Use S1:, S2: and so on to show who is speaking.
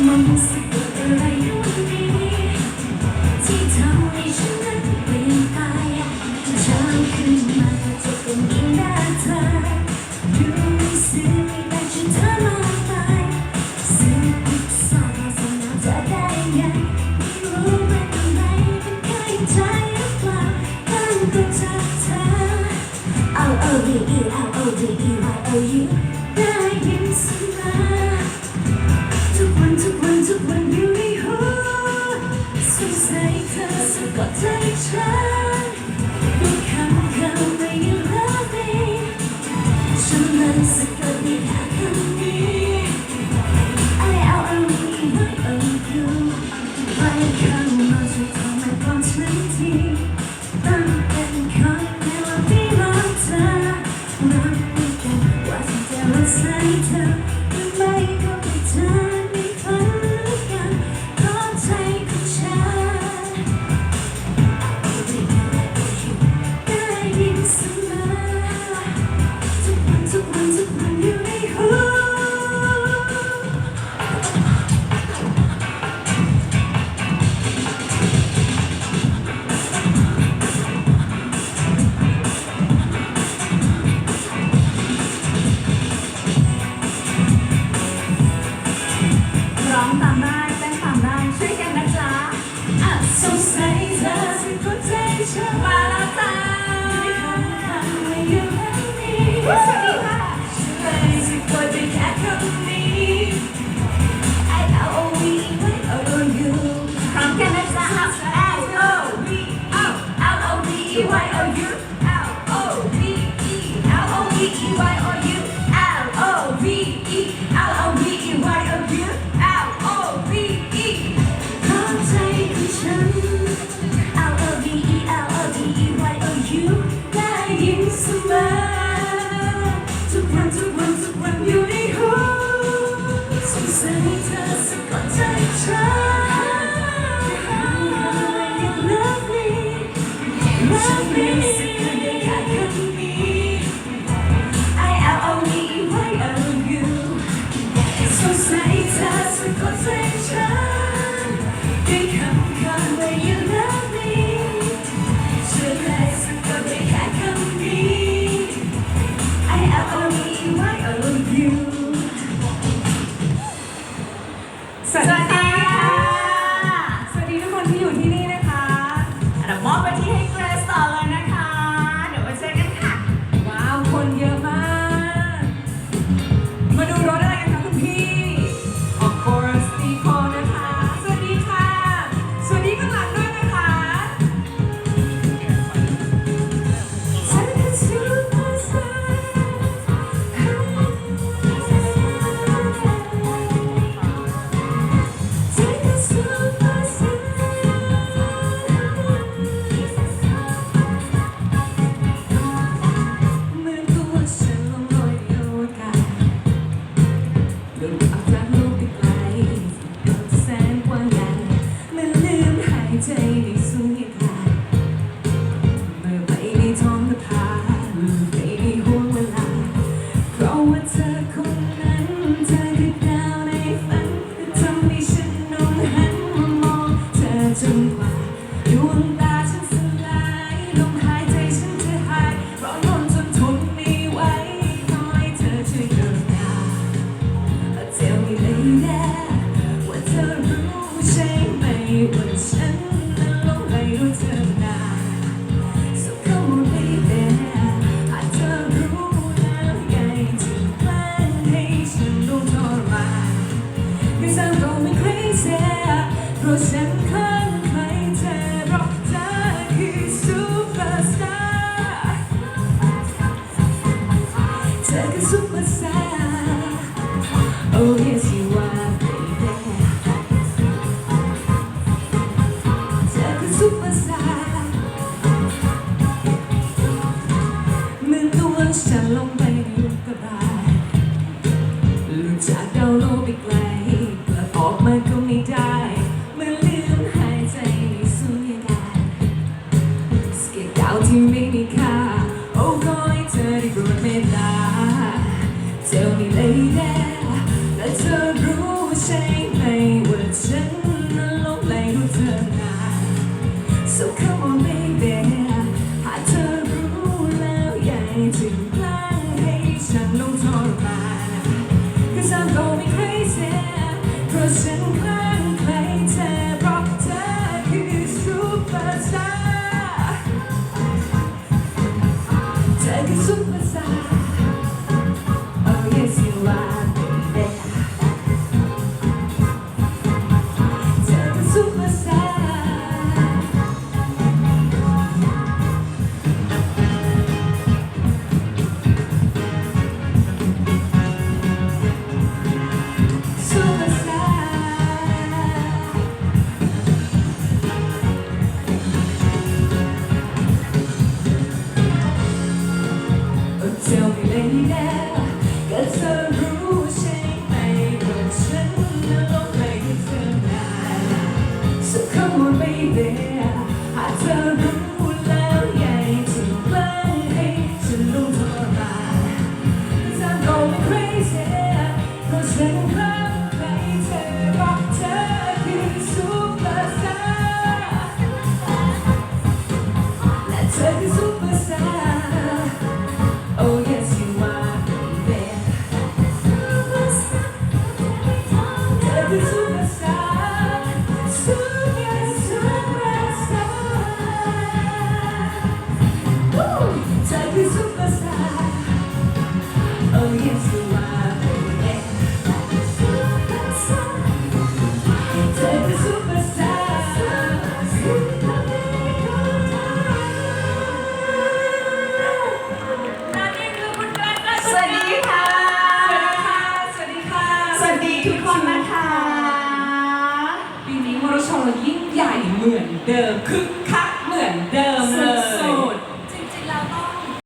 S1: Uma música ว่าเธอให้ฉันมีคำคำว่า you love me ฉันมันสักเกินไม่
S2: อาจคำ
S1: น you. Cause I'm going crazy, ฉันนั้นลบไหลรู้เธอได้ so come สวัสดีค่ะ สวัสดีค่ะ
S3: สวัสดีทุกคนนะคะ
S1: ปีนี้มรชรยิ่งใหญ่เหมือนเดิมคือ